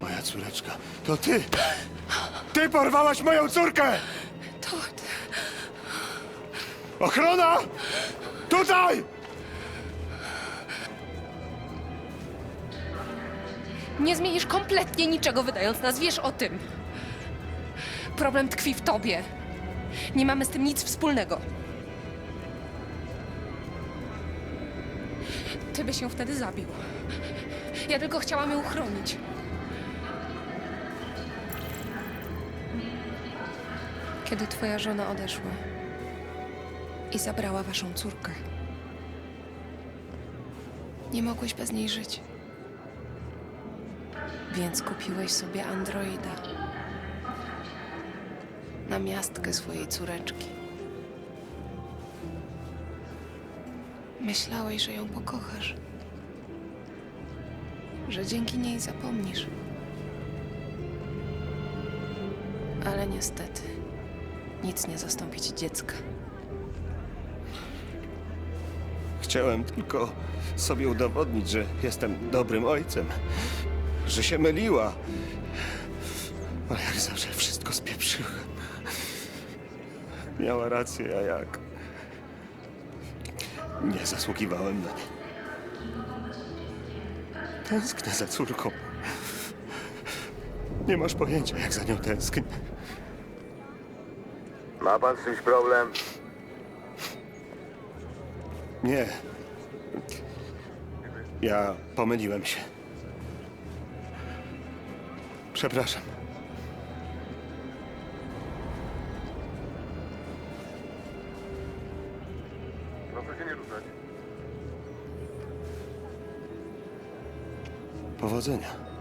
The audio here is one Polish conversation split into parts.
Moja córeczka, to ty! Ty porwałaś moją córkę! To... Ochrona! Tutaj! Nie zmienisz kompletnie niczego, wydając nas. Wiesz o tym. Problem tkwi w tobie. Nie mamy z tym nic wspólnego. Ty byś ją wtedy zabił. Ja tylko chciałam ją uchronić. Kiedy twoja żona odeszła i zabrała waszą córkę, nie mogłeś bez niej żyć. Więc kupiłeś sobie androida. Na miastkę swojej córeczki. Myślałeś, że ją pokochasz. Że dzięki niej zapomnisz. Ale niestety nic nie zastąpi ci dziecka. Chciałem tylko sobie udowodnić, że jestem dobrym ojcem. Że się myliła. Ale jak zawsze wszystko spieprzyłem. Miała rację, a jak? Nie zasługiwałem na nie. Tęsknię za córką. Nie masz pojęcia, jak za nią tęsknię. Ma pan z czymś problem? Nie. Ja pomyliłem się. Przepraszam. Proszę się nie ruszać. Powodzenia.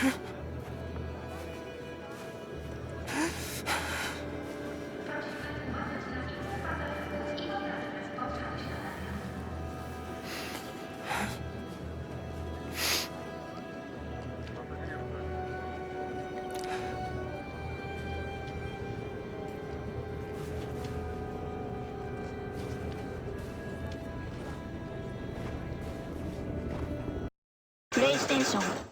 プレイステーション